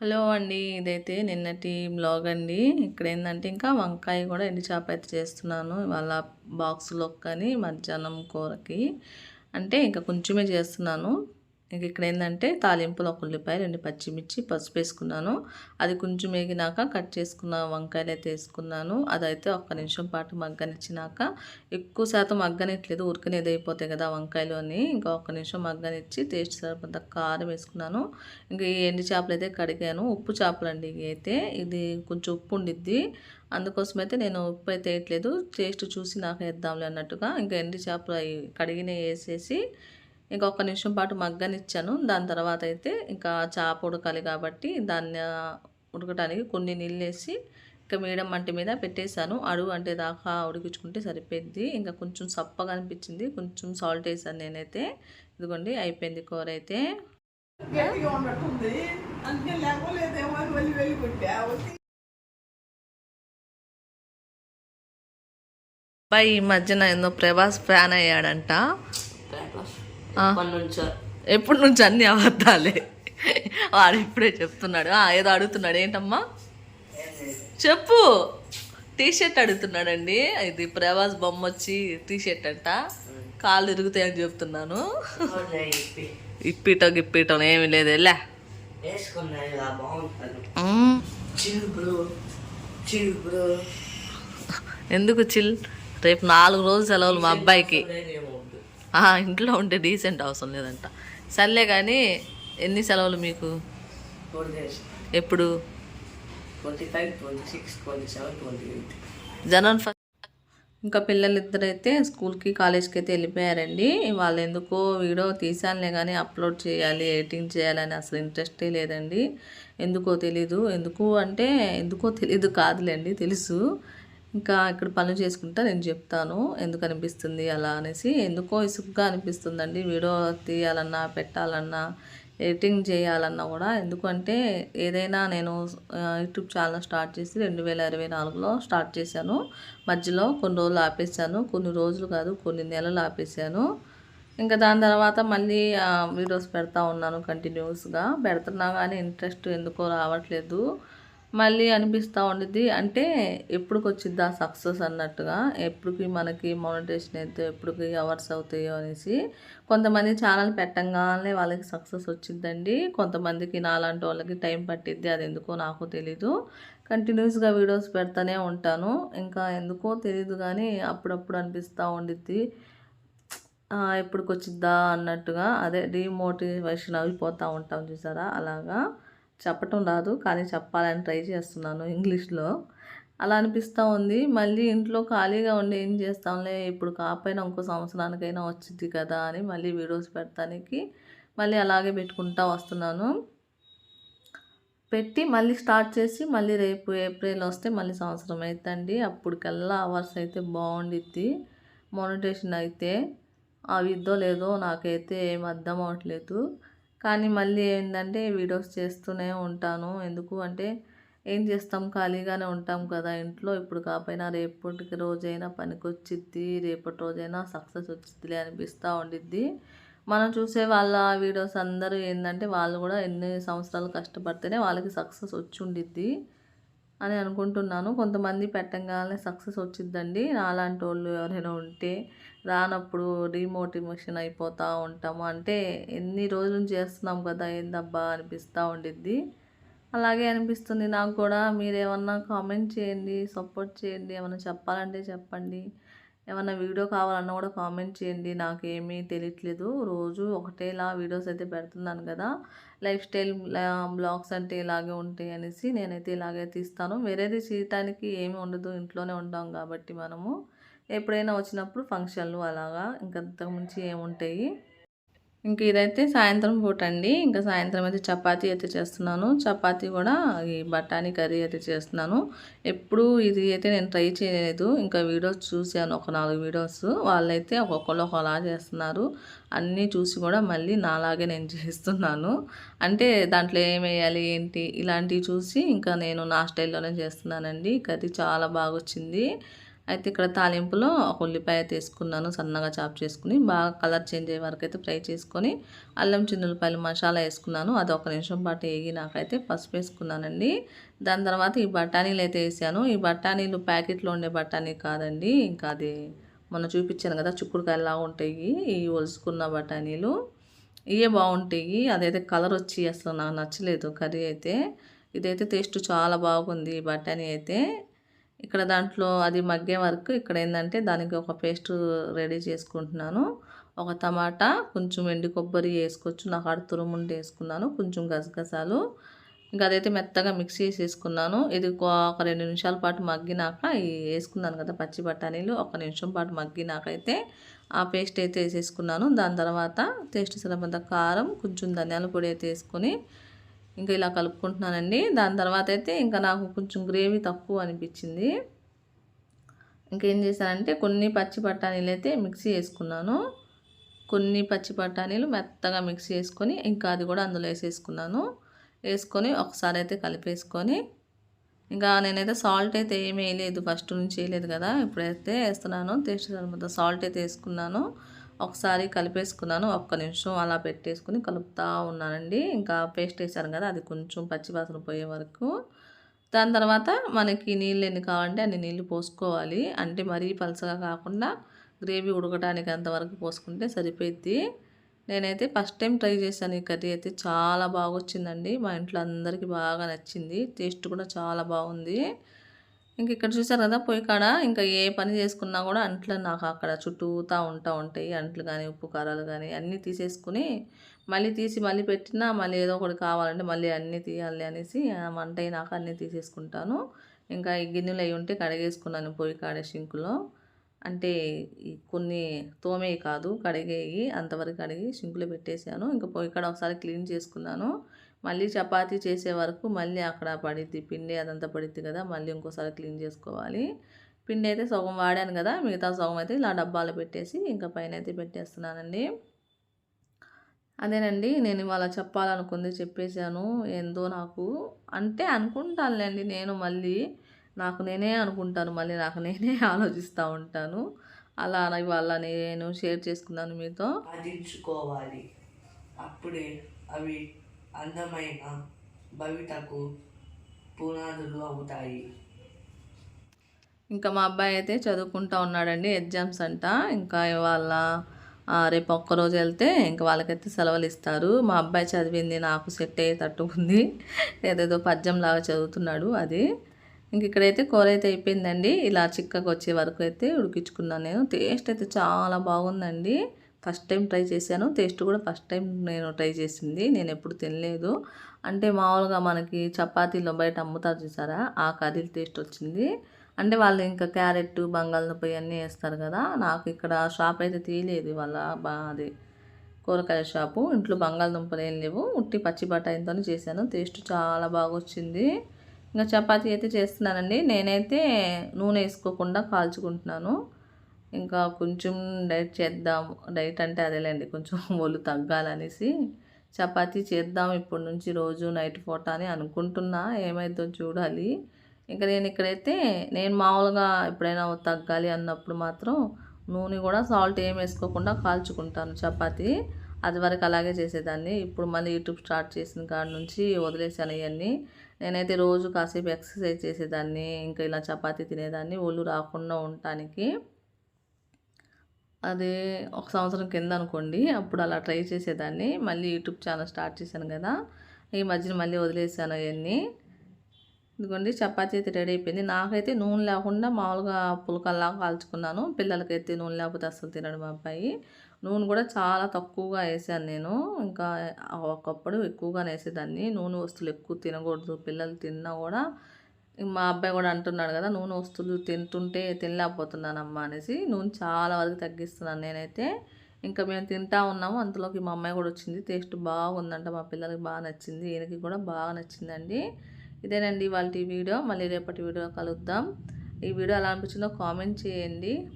Hello అండి ఇదైతే నిన్నటి బ్లాగ్ అండి. ఇక్కడ ఏంటంటే ఇంకా వంకాయ కూడా ఎండి చేప అయితే చేస్తున్నాను. ఇవాళ బాక్స్లో కానీ మధ్యాహ్నం కూరకి. అంటే ఇంకా కొంచెమే చేస్తున్నాను. ఇక్కడ ఏంటంటే తాలింపులో ఒక ఉల్లిపాయ రెండు పచ్చిమిర్చి పసుపు వేసుకున్నాను. అది కొంచెం వేగినాక కట్ చేసుకున్న వంకాయలు అయితే వేసుకున్నాను. అదైతే ఒక్క నిమిషం పాటు మగ్గనిచ్చినాక ఎక్కువ శాతం మగ్గనిట్లేదు ఉరికనే అయిపోతాయి కదా వంకాయలు అని. ఇంకా ఒక్క నిమిషం మగ్గనిచ్చి టేస్ట్ సరిపడ కారం వేసుకున్నాను. ఇంకా ఈ ఎండు చేపలు అయితే కడిగాను. ఉప్పు చేపలు అండి ఇవి అయితే. ఇది కొంచెం ఉప్పు ఉండిద్ది. అందుకోసం అయితే నేను ఉప్పు అయితే వేయట్లేదు. టేస్ట్ చూసి నాకు వేద్దాంలే అన్నట్టుగా ఇంకా ఎండు చేపలు కడిగిన వేసేసి ఇంకా ఒక్క నిమిషం పాటు మగ్గనిచ్చాను. దాని తర్వాత అయితే ఇంకా చేప ఉడకాలి కాబట్టి దాన్ని ఉడకటానికి కొన్ని నీళ్ళు వేసి ఇంకా మీడియం మంట మీద పెట్టేశాను. అడుగు అంటే దాకా ఉడికించుకుంటే సరిపోయింది. ఇంకా కొంచెం సప్పగా అనిపించింది. కొంచెం సాల్ట్ వేసాను నేనైతే. ఇదిగోండి అయిపోయింది కూర అయితే. గట్టిగా ఈ మధ్యన ఏందో ప్రభాస్ ఫ్యాన్ అయ్యాడంట. ఎప్పటి నుంచి. అన్ని అబద్ధాలే? వాడు ఇప్పుడే చెప్తున్నాడు. ఆ, ఏదో అడుగుతున్నాడు. ఏంటమ్మా? చెప్పు. టీ షర్ట్ అడుగుతున్నాడండి. ఇది ప్రభాస్ బొమ్మ వచ్చి టీ షర్ట్ అంట. కాళ్ళు ఇరుగుతాయని చెప్తున్నాను. ఇప్పిటో గిప్పిటో ఏమి లేదు. వెళ్ళా. ఎందుకు చిల్? రేపు నాలుగు రోజులు సెలవులు మా అబ్బాయికి. ఆ, ఇంట్లో ఉంటే డీసెంట్ అవసరం లేదంట. సర్లే కానీ ఎన్ని సెలవులు మీకు? ఎప్పుడు? జనవరి ఫస్ట్ ఇంకా పిల్లలు ఇద్దరైతే స్కూల్కి కాలేజ్కి అయితే వెళ్ళిపోయారండి. వాళ్ళు ఎందుకో వీడియో తీసానులే కానీ అప్లోడ్ చేయాలి ఎడిటింగ్ చేయాలని అసలు ఇంట్రెస్టే లేదండి. ఎందుకో తెలీదు. ఎందుకు అంటే ఎందుకో తెలీదు కాదులేండి తెలుసు. ఇంకా ఇక్కడ పనులు చేసుకుంటా నేను చెప్తాను. ఎందుకు అనిపిస్తుంది అలా అనేసి. ఎందుకో ఇసుగ్గా అనిపిస్తుందండి. వీడియో తీయాలన్నా పెట్టాలన్నా ఎడిటింగ్ చేయాలన్నా కూడా. ఎందుకంటే ఏదైనా నేను యూట్యూబ్ ఛానల్ స్టార్ట్ చేసి రెండు వేల ఇరవై నాలుగులో స్టార్ట్ చేశాను. మధ్యలో కొన్ని రోజులు ఆపేసాను కొన్ని రోజులు కాదు కొన్ని నెలలు ఆపేసాను ఇంకా దాని తర్వాత మళ్ళీ వీడియోస్ పెడతా ఉన్నాను కంటిన్యూస్గా. పెడుతున్నా కానీ ఇంట్రెస్ట్ ఎందుకో రావట్లేదు. మళ్ళీ అనిపిస్తూ ఉండిద్ది. అంటే ఎప్పటికి ఆ సక్సెస్ అన్నట్టుగా? ఎప్పటికి మనకి మానిటేషన్ అయితే ఎప్పటికి అవర్స్ అవుతాయో అనేసి. కొంతమంది ఛానల్ పెట్టంగానే వాళ్ళకి సక్సెస్ వచ్చిందండి కొంతమందికి నాలాంటి వాళ్ళకి టైం పట్టిద్ది. అది ఎందుకో నాకు తెలీదు. కంటిన్యూస్గా వీడియోస్ పెడతానే ఉంటాను. ఇంకా ఎందుకో తెలీదు కానీ అప్పుడప్పుడు అనిపిస్తూ ఉండిద్ది. ఎప్పుడుకొచ్చిద్దా వచ్చిద్దా అన్నట్టుగా. అదే డిమోటివేషన్ అయిపోతూ ఉంటాం చూసారా? అలాగా. చెప్పటం రాదు కానీ చెప్పాలని ట్రై చేస్తున్నాను ఇంగ్లీష్లో. అలా అనిపిస్తూ ఉంది. మళ్ళీ ఇంట్లో ఖాళీగా ఉండి ఏం చేస్తాంలే? ఇప్పుడు కాకపోయినా ఇంకో సంవత్సరానికైనా వచ్చింది కదా అని మళ్ళీ వీడియోస్ పెడతానికి మళ్ళీ అలాగే పెట్టుకుంటా వస్తున్నాను. పెట్టి మళ్ళీ స్టార్ట్ చేసి మళ్ళీ రేపు ఏప్రిల్ వస్తే మళ్ళీ సంవత్సరం అవుతుంది అప్పటికల్లా అవర్స్ అయితే బాగుండిద్ది. మానిటేషన్ అయితే అవిద్దో లేదో నాకైతే ఏం అర్థం అవ్వట్లేదు. కానీ మళ్ళీ ఏంటంటే వీడియోస్ చేస్తూనే ఉంటాను. ఎందుకు అంటే ఏం చేస్తాం? ఖాళీగానే ఉంటాం కదా ఇంట్లో. ఇప్పుడు కాకపోయినా రేపటికి రోజైనా పనికొచ్చిద్ది రేపటి రోజైనా సక్సెస్ వచ్చిద్దిలే అనిపిస్తూ ఉండిద్ది. మనం చూసే వాళ్ళ వీడియోస్ అందరూ ఏంటంటే వాళ్ళు కూడా ఎన్ని సంవత్సరాలు కష్టపడితేనే వాళ్ళకి సక్సెస్ వచ్చి ఉండిద్ది అని అనుకుంటున్నాను. కొంతమంది పెట్టంగానే సక్సెస్ వచ్చిద్దండి. నాలాంటి వాళ్ళు ఎవరైనా ఉంటే రానప్పుడు డిమోటివేషన్ అయిపోతూ ఉంటాము. అంటే ఎన్ని రోజులు చేస్తున్నాం కదా ఏందబ్బా అనిపిస్తూ ఉండిద్ది. అలాగే అనిపిస్తుంది. నాకు కూడా మీరు ఏమన్నా కామెంట్ చేయండి సపోర్ట్ చేయండి ఏమైనా చెప్పాలంటే చెప్పండి. ఏమన్నా వీడియో కావాలన్నా కూడా కామెంట్ చేయండి. నాకేమీ తెలియట్లేదు. రోజు ఒకటేలా వీడియోస్ అయితే పెడుతున్నాను కదా. లైఫ్ స్టైల్ బ్లాగ్స్ అంటే ఇలాగే ఉంటాయి అనేసి నేనైతే ఇలాగే తీస్తాను. వేరేది చేయటానికి ఏమీ ఉండదు. ఇంట్లోనే ఉంటాం కాబట్టి మనము. ఎప్పుడైనా వచ్చినప్పుడు ఫంక్షన్లు అలాగా ఇంకా అంతకుమించి ఏముంటాయి. ఇంక ఇదైతే సాయంత్రం పూట అండి ఇంకా సాయంత్రం అయితే చపాతీ అయితే చేస్తున్నాను. చపాతీ కూడా ఈ బఠానీ కర్రీ అయితే చేస్తున్నాను. ఎప్పుడు ఇది అయితే నేను ట్రై చేయలేదు. ఇంకా వీడియోస్ చూశాను. ఒక నాలుగు వీడియోస్. వాళ్ళైతే ఒక్కొక్కరు ఒకలా చేస్తున్నారు. అన్నీ చూసి కూడా మళ్ళీ నాలాగే నేను చేస్తున్నాను. అంటే దాంట్లో ఏం వేయాలి ఏంటి? ఇలాంటివి చూసి ఇంకా నేను నా స్టైల్లోనే చేస్తున్నానండి. కర్రీ చాలా బాగా వచ్చింది అయితే ఇక్కడ తాలింపులో ఒక ఉల్లిపాయ తీసుకున్నాను సన్నగా చాప్ చేసుకుని బాగా కలర్ చేంజ్ అయ్యే వరకు అయితే ఫ్రై చేసుకొని అల్లం చిన్నులపాయలు మసాలా వేసుకున్నాను. అది ఒక నిమిషం పాటు వేగి నాకైతే పసుపు వేసుకున్నానండి. దాని తర్వాత ఈ బఠానీలు అయితే వేసాను. ఈ బఠానీలు ప్యాకెట్లో ఉండే బఠానీ కాదండి ఇంకా అది మొన్న చూపించాను కదా చుక్కుడుకాయలా ఉంటాయి. ఈ ఒలుసుకున్న బఠానీలు ఇవే బాగుంటాయి. అదైతే కలర్ వచ్చి అసలు నాకు నచ్చలేదు కర్రీ అయితే. ఇదైతే టేస్ట్ చాలా బాగుంది ఈ బఠానీ అయితే. ఇక్కడ దాంట్లో అది మగ్గే వరకు ఇక్కడ ఏంటంటే దానికి ఒక పేస్ట్ రెడీ చేసుకుంటున్నాను. ఒక టమాటా కొంచెం ఎండి కొబ్బరి వేసుకోవచ్చు. నాకు ఆడ తురుముండి వేసుకున్నాను. కొంచెం గసగసాలు. ఇంకా అదైతే మెత్తగా మిక్స్ చేసి వేసుకున్నాను ఇది ఒక రెండు నిమిషాల పాటు మగ్గినాక వేసుకున్నాను కదా పచ్చి బఠానీలు. ఒక నిమిషం పాటు మగ్గినాక అయితే ఆ పేస్ట్ అయితే వేసేసుకున్నాను. దాని తర్వాత టేస్ట్ సరిపడ కారం కొంచెం ధనియాల పొడి అయితే వేసుకొని ఇంకా ఇలా కలుపుకుంటున్నానండి. దాని తర్వాత అయితే ఇంకా నాకు కొంచెం గ్రేవీ తక్కువ అనిపించింది. ఇంకేం చేశానంటే కొన్ని పచ్చి బఠానీలు అయితే మిక్సీ వేసుకున్నాను కొన్ని పచ్చి బఠానీలు మెత్తగా మిక్సీ వేసుకొని ఇంకా అది కూడా అందులో వేసేసుకున్నాను. వేసుకొని ఒకసారి అయితే కలిపేసుకొని ఇంకా నేనైతే సాల్ట్ అయితే ఏమీ వేయలేదు. ఫస్ట్ నుంచి వేయలేదు కదా ఇప్పుడైతే వేస్తున్నాను. టేస్ట్ సరిపోతుంది సాల్ట్ అయితే వేసుకున్నాను. ఒకసారి కలిపేసుకున్నాను ఒక్క నిమిషం అలా పెట్టేసుకుని కలుపుతూ ఉన్నానండి. ఇంకా పేస్ట్ వేసాను కదా అది కొంచెం పచ్చివాసన పోయే వరకు. దాని తర్వాత మనకి నీళ్ళు ఎన్ని కావాలంటే అన్ని నీళ్ళు పోసుకోవాలి. అంటే మరీ పలసగా కాకుండా గ్రేవీ ఉడకడానికి అంతవరకు పోసుకుంటే సరిపోద్ది నేనైతే ఫస్ట్ టైం ట్రై చేశాను ఈ కర్రీ అయితే చాలా బాగా వచ్చిందండి మా ఇంట్లో అందరికీ బాగా నచ్చింది. టేస్ట్ కూడా చాలా బాగుంది. ఇంక ఇక్కడ చూసారు కదా పొయ్యి కాడ ఇంకా ఏ పని చేసుకున్నా కూడా అంట్లు నాకు అక్కడ చుట్టూతా ఉంటా ఉంటాయి. అంట్లు కానీ ఉప్పు కారాలు కానీ అన్నీ తీసేసుకుని మళ్ళీ తీసి మళ్ళీ పెట్టినా మళ్ళీ ఏదో ఒకటి కావాలంటే మళ్ళీ అన్నీ తీయాలి అనేసి వంట అయినాక అన్నీ తీసేసుకుంటాను. ఇంకా ఈ గిన్నెలు అవి ఉంటే కడిగేసుకున్నాను పొయ్యి కాడే సింకులో. అంటే కొన్ని తోమేవి కాదు కడిగేవి అంతవరకు కడిగి సింకులో పెట్టేశాను. ఇంకా పొయ్యి కాడ ఒకసారి క్లీన్ చేసుకున్నాను. మళ్ళీ చపాతీ చేసే వరకు మళ్ళీ అక్కడ పడిద్ది పిండి అదంతా పడిద్ది కదా మళ్ళీ ఇంకోసారి క్లీన్ చేసుకోవాలి. పిండి అయితే సగం వాడాను కదా మిగతా సగం అయితే ఇలా డబ్బాలో పెట్టేసి ఇంకా పైన అయితే పెట్టేస్తున్నానండి. అదేనండి నేను ఇవాళ చెప్పాలనుకుంది చెప్పేశాను ఏందో నాకు అంటే అనుకుంటానులేండి నేను మళ్ళీ నాకు నేనే అనుకుంటాను మళ్ళీ నాకు నేనే ఆలోచిస్తూ ఉంటాను. అలా ఇవాళ నేను షేర్ చేసుకున్నాను మీతో. సాధించుకోవాలి అప్పుడే అవి అందమైన భవితకు పునాదులు అవుతాయి. ఇంకా మా అబ్బాయి అయితే చదువుకుంటా ఉన్నాడండి ఎగ్జామ్స్ అంట. ఇంకా ఇవాళ ఆ, రేపు ఒక్కరోజు వెళ్తే ఇంకా వాళ్ళకైతే సెలవులు ఇస్తారు. మా అబ్బాయి చదివింది నాకు సెట్ అయ్యేటట్టు ఉంది. ఏదేదో పద్యం లాగా చదువుతున్నాడు అది. ఇంక ఇక్కడైతే కూర అయితే అయిపోయిందండి. ఇలా చిక్కగా వచ్చే వరకు అయితే ఉడికించుకున్నాను నేను. టేస్ట్ అయితే చాలా బాగుందండి. ఫస్ట్ టైం ట్రై చేశాను. టేస్ట్ కూడా ఫస్ట్ టైం నేను ట్రై చేసింది. నేను ఎప్పుడు తినలేదు. అంటే మామూలుగా మనకి చపాతీలో బయట అమ్ముతారు చూసారా? ఆ కర్రీ టేస్ట్ వచ్చింది. అంటే వాళ్ళు ఇంకా క్యారెట్ బంగాళదుంప ఇవన్నీ వేస్తారు కదా. నాకు ఇక్కడ షాప్ అయితే తీయలేదు వాళ్ళ బా అది కూరగాయల షాపు. ఇంట్లో బంగాళదుంపలు ఏం లేవు. ఉట్టి పచ్చి బఠానీతో చేశాను. టేస్ట్ చాలా బాగా వచ్చింది. ఇంకా చపాతీ అయితే చేస్తున్నానండి. నేనైతే నూనె వేసుకోకుండా కాల్చుకుంటున్నాను. ఇంకా కొంచెం డైట్ చేద్దాం డైట్ అంటే అదేలేండి కొంచెం ఒళ్ళు తగ్గాలనేసి చపాతీ చేద్దాం ఇప్పటి నుంచి రోజు నైట్ పూట అని అనుకుంటున్నా. ఏమైందో చూడాలి. ఇంకా నేను ఇక్కడైతే నేను మామూలుగా ఎప్పుడైనా తగ్గాలి అన్నప్పుడు మాత్రం నూనె కూడా సాల్ట్ ఏం వేసుకోకుండా కాల్చుకుంటాను చపాతీ. అది వరకు అలాగే చేసేదాన్ని. ఇప్పుడు మళ్ళీ యూట్యూబ్ స్టార్ట్ చేసిన కాడ నుంచి వదిలేసాను ఇవన్నీ నేనైతే రోజు కాసేపు ఎక్సర్సైజ్ చేసేదాన్ని. ఇంకా ఇలా చపాతీ తినేదాన్ని. ఒళ్ళు రాకుండా ఉండటానికి. అది ఒక సంవత్సరం కింద అనుకోండి. అప్పుడు అలా ట్రై చేసేదాన్ని. మళ్ళీ యూట్యూబ్ ఛానల్ స్టార్ట్ చేశాను కదా. ఈ మధ్యన మళ్ళీ వదిలేసాను అవన్నీ. ఇదిగోండి చపాతీ అయితే రెడీ అయిపోయింది. నాకైతే నూనె లేకుండా మామూలుగా పులకల్లా కాల్చుకున్నాను. పిల్లలకైతే నూనె లేకపోతే అస్సలు తినడు మా అబ్బాయి. నూనె కూడా చాలా తక్కువగా వేసాను నేను. ఇంకా ఒకప్పుడు ఎక్కువగానే వేసేదాన్ని. నూనె వస్తువులు ఎక్కువ తినకూడదు. పిల్లలు తిన్నా కూడా మా అబ్బాయి కూడా అంటున్నాడు కదా నూనె వస్తువులు తింటుంటే తినలేకపోతున్నానమ్మా అనేసి. నూనె చాలా వరకు తగ్గిస్తున్నాను నేనైతే. ఇంకా మేము తింటా ఉన్నాము. అంతలోకి మా అమ్మాయి కూడా వచ్చింది. టేస్ట్ బాగుందంట. మా పిల్లలకి బాగా నచ్చింది. ఈయనకి కూడా బాగా నచ్చిందండి. ఇదేనండి వాళ్ళ వీడియో. మళ్ళీ రేపటి వీడియో కలుద్దాం. ఈ వీడియో ఎలా అనిపించిందో కామెంట్ చేయండి.